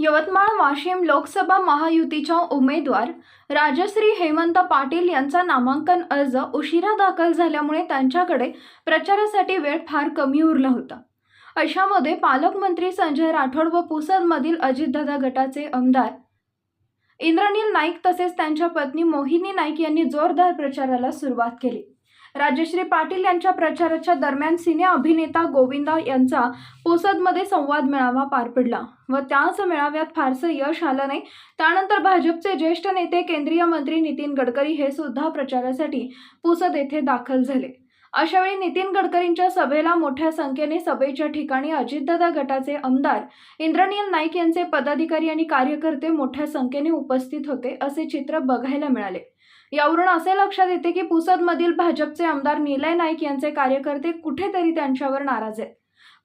यवतमाळ वाशिम लोकसभा महायुतीच्या उमेदवार राजश्री हेमंत पाटील यांचा नामांकन अर्ज उशिरा दाखल झाल्यामुळे त्यांच्याकडे प्रचारासाठी वेळ फार कमी उरला होता. अशामध्ये पालकमंत्री संजय राठोड व पुसदमधील अजितदादा गटाचे आमदार इंद्रनील नाईक तसेच त्यांच्या पत्नी मोहिनी नाईक यांनी जोरदार प्रचाराला सुरुवात केली. राजश्री पाटील यांच्या प्रचाराच्या दरम्यान सिने अभिनेता गोविंदा यांचा पोसदमध्ये संवाद मेळावा पार पडला व त्याच मेळाव्यात फारसं यश आलं नाही. त्यानंतर भाजपचे ज्येष्ठ नेते केंद्रीय मंत्री नितीन गडकरी हे सुद्धा प्रचारासाठी पुसद येथे दाखल झाले. अशावेळी नितीन गडकरींच्या सभेला मोठ्या संख्येने सभेच्या ठिकाणी अजितदादा गटाचे आमदार इंद्रनील नाईक यांचे पदाधिकारी आणि कार्यकर्ते मोठ्या संख्येने उपस्थित होते असे चित्र बघायला मिळाले. यावरून असे लक्षात येते की पुसदमधील भाजपचे आमदार निलय नाईक यांचे कार्यकर्ते कुठेतरी त्यांच्यावर नाराज आहेत.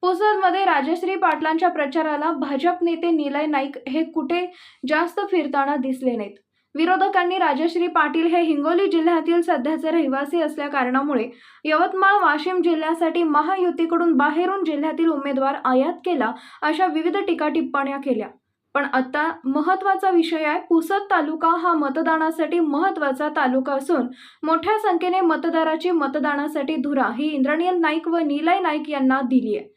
पुसदमध्ये राजश्री पाटलांच्या प्रचाराला भाजप नेते निलय नाईक हे कुठे जास्त फिरताना दिसले नाहीत. विरोधकांनी राजश्री पाटील हे हिंगोली जिल्ह्यातील सध्याचे रहिवासी असल्या कारणामुळे यवतमाळ वाशिम जिल्ह्यासाठी महायुतीकडून बाहेरून जिल्ह्यातील उमेदवार आयात केला अशा विविध टीका टिप्पण्या केल्या. पण आता महत्त्वाचा विषय आहे पुसद तालुका हा मतदानासाठी महत्त्वाचा तालुका असून मोठ्या संख्येने मतदाराची मतदानासाठी धुरा ही इंद्रनील नाईक व निलय नाईक यांना दिली आहे.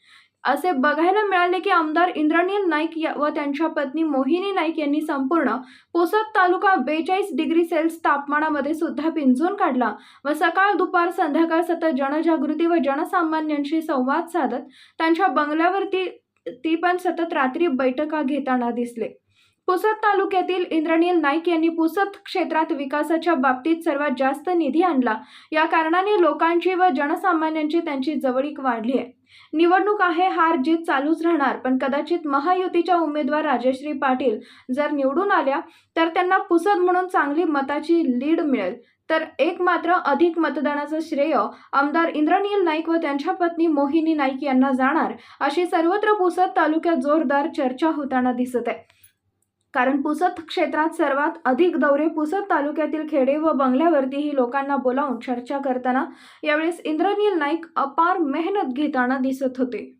असे बघायला मिळाले की आमदार इंद्रनील नाईक या- व त्यांच्या पत्नी मोहिनी नाईक यांनी संपूर्ण पोसद तालुका बेचाळीस डिग्री सेल्स तापमानामध्ये सुद्धा पिंजून काढला व सकाळ दुपार संध्याकाळ सतत जनजागृती व जनसामान्यांशी संवाद साधत त्यांच्या बंगल्यावरती ती पण सतत रात्री बैठका घेताना दिसले. पुसद तालुक्यातील इंद्रनील नाईक यांनी पुसद क्षेत्रात विकासाच्या बाबतीत सर्वात जास्त निधी आणला. या कारणाने लोकांची व जनसामान्यांची त्यांची जवळीक वाढली आहे. निवडणूक आहे हार जीत चालूच राहणार पण कदाचित महायुतीच्या उमेदवार राजश्री पाटील जर निवडून आल्या तर त्यांना पुसद म्हणून चांगली मताची लीड मिळेल. तर एक मात्र अधिक मतदानाचं श्रेय आमदार इंद्रनील नाईक व त्यांच्या पत्नी मोहिनी नाईक यांना जाणार अशी सर्वत्र पुसद तालुक्यात जोरदार चर्चा होताना दिसत आहे. कारण पुसद क्षेत्रात सर्वात अधिक दौरे पुसद तालुक्यातील खेडे व बंगल्यावरतीही लोकांना बोलावून चर्चा करताना यावेळेस इंद्रनील नाईक अपार मेहनत घेताना दिसत होते.